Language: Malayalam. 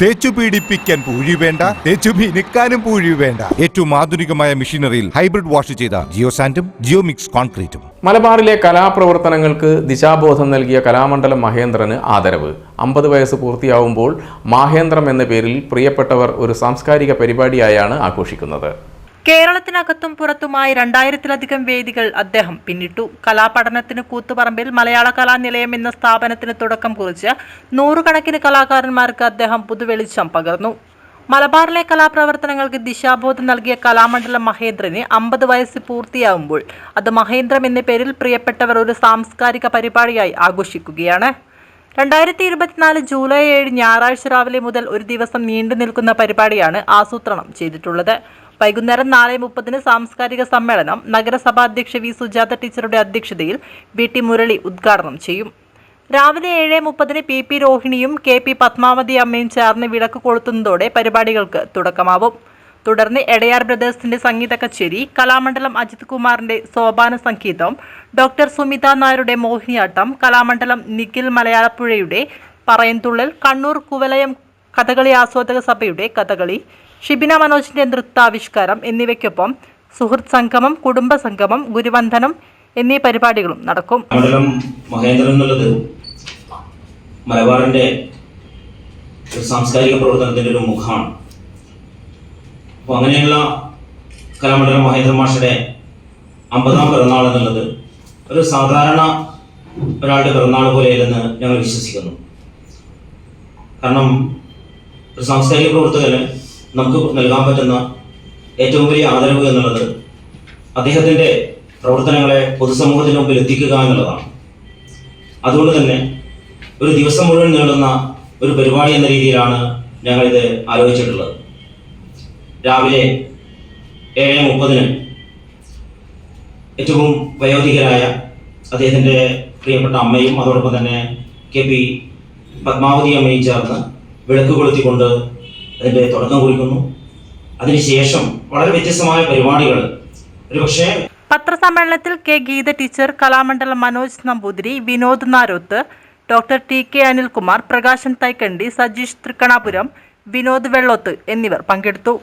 തേച്ചു പീഡിപ്പിക്കാൻ പൂഴി വേണ്ട തേച്ചു മിനുക്കാനും പൂഴി വേണ്ട. ഏറ്റവും ആധുനികമായ മെഷീനറിയിൽ ഹൈബ്രിഡ് വാഷ് ചെയ്ത ജിയോ സാൻഡും ജിയോ മിക്സ് കോൺക്രീറ്റും. മലബാറിലെ കലാപ്രവർത്തനങ്ങൾക്ക് ദിശാബോധം നൽകിയ കലാമണ്ഡലം മഹേന്ദ്രന് ആദരവ്. അമ്പത് വയസ്സ് പൂർത്തിയാവുമ്പോൾ മാഹേന്ദ്രം എന്ന പേരിൽ പ്രിയപ്പെട്ടവർ ഒരു സാംസ്കാരിക പരിപാടിയായാണ് ആഘോഷിക്കുന്നത്. കേരളത്തിനകത്തും പുറത്തുമായി രണ്ടായിരത്തിലധികം വേദികൾ അദ്ദേഹം പിന്നിട്ടു. കലാപഠനത്തിന് കൂത്തുപറമ്പിൽ മലയാള കലാനിലയം എന്ന സ്ഥാപനത്തിന് തുടക്കം കുറിച്ച് നൂറുകണക്കിന് കലാകാരന്മാർക്ക് അദ്ദേഹം പുതുവെളിച്ചം പകർന്നു. മലബാറിലെ കലാപ്രവർത്തനങ്ങൾക്ക് ദിശാബോധം നൽകിയ കലാമണ്ഡലം മഹേന്ദ്രന് അമ്പത് വയസ്സ് പൂർത്തിയാവുമ്പോൾ അത് മഹേന്ദ്രം എന്ന പേരിൽ പ്രിയപ്പെട്ടവർ ഒരു സാംസ്കാരിക പരിപാടിയായി ആഘോഷിക്കുകയാണ്. രണ്ടായിരത്തി ഇരുപത്തിനാല് ജൂലൈ ഏഴ് ഞായറാഴ്ച രാവിലെ മുതൽ ഒരു ദിവസം നീണ്ടു നിൽക്കുന്ന പരിപാടിയാണ് ആസൂത്രണം ചെയ്തിട്ടുള്ളത്. വൈകുന്നേരം നാല് മുപ്പതിന് സാംസ്കാരിക സമ്മേളനം നഗരസഭാ അധ്യക്ഷ വി. സുജാത ടീച്ചറുടെ അധ്യക്ഷതയിൽ വി. ടി. മുരളി ഉദ്ഘാടനം ചെയ്യും. രാവിലെ ഏഴ് മുപ്പതിന് പി. പി. രോഹിണിയും കെ. പി. പത്മാവതി അമ്മയും ചേർന്ന് വിളക്ക് കൊളുത്തുന്നതോടെ പരിപാടികൾക്ക് തുടക്കമാവും. തുടർന്ന് എടയാർ ബ്രദേഴ്സിന്റെ സംഗീത കച്ചേരി കലാമണ്ഡലം അജിത് കുമാറിന്റെ സോപാന സംഗീതം ഡോക്ടർ സുമിത നായരുടെ മോഹിനിയാട്ടം കലാമണ്ഡലം നിഖിൽ മലയാളപ്പുഴയുടെ പറയൻതുള്ളൽ കണ്ണൂർ കുവലയം കഥകളി ആസ്വാദക സഭയുടെ കഥകളി ഷിബിന മനോജിന്റെ നൃത്താവിഷ്കാരം എന്നിവയ്ക്കൊപ്പം സുഹൃത്ത് സംഗമം കുടുംബ സംഗമം ഗുരുവന്ദനം എന്നീ പരിപാടികളും നടക്കും. മണ്ഡലം മഹേന്ദ്രൻ എന്നുള്ളത് മലബാറിന്റെ സാംസ്കാരിക പ്രവർത്തനത്തിന്റെ ഒരു മുഖമാണ്. അപ്പോൾ അങ്ങനെയുള്ള കലാമണ്ഡലം മഹേന്ദ്ര മാഷയുടെ അമ്പതാം പിറന്നാൾ എന്നുള്ളത് ഒരു സാധാരണ ഒരാളുടെ പിറന്നാൾ പോലെയല്ലെന്ന് ഞങ്ങൾ വിശ്വസിക്കുന്നു. കാരണം ഒരു സാംസ്കാരിക പ്രവർത്തകന് നമുക്ക് നൽകാൻ പറ്റുന്ന ഏറ്റവും വലിയ ആദരവ് എന്നുള്ളത് അദ്ദേഹത്തിന്റെ പ്രവർത്തനങ്ങളെ പൊതുസമൂഹത്തിന് മുമ്പിൽ എത്തിക്കുക എന്നുള്ളതാണ്. അതുകൊണ്ട് തന്നെ ഒരു ദിവസം മുഴുവൻ നീളുന്ന ഒരു പരിപാടി എന്ന രീതിയിലാണ് ഞങ്ങളിത് ആലോചിച്ചിട്ടുള്ളത്. രാവിലെ ഏഴ് മുപ്പതിന് ഏറ്റവും വയോധികരായ അദ്ദേഹത്തിന്റെ പ്രിയപ്പെട്ട അമ്മയും അതോടൊപ്പം തന്നെ കെ പി പത്മാവതി അമ്മയും ചേർന്ന് വിളക്ക് കൊളുത്തിക്കൊണ്ട് അതിന്റെ തുടക്കം കുറിക്കുന്നു. അതിനുശേഷം വളരെ വ്യത്യസ്തമായ പരിപാടികൾ. ഒരുപക്ഷേ പത്രസമ്മേളനത്തിൽ K Geetha teacher Kalamandalam Manoj Namboothiri Vinod Naroth doctor T K Anilkumar Prakashan Thaikandi Sajeesh Thrikkanapuram Vinod Velloth എന്നിവർ പങ്കെടുത്തു.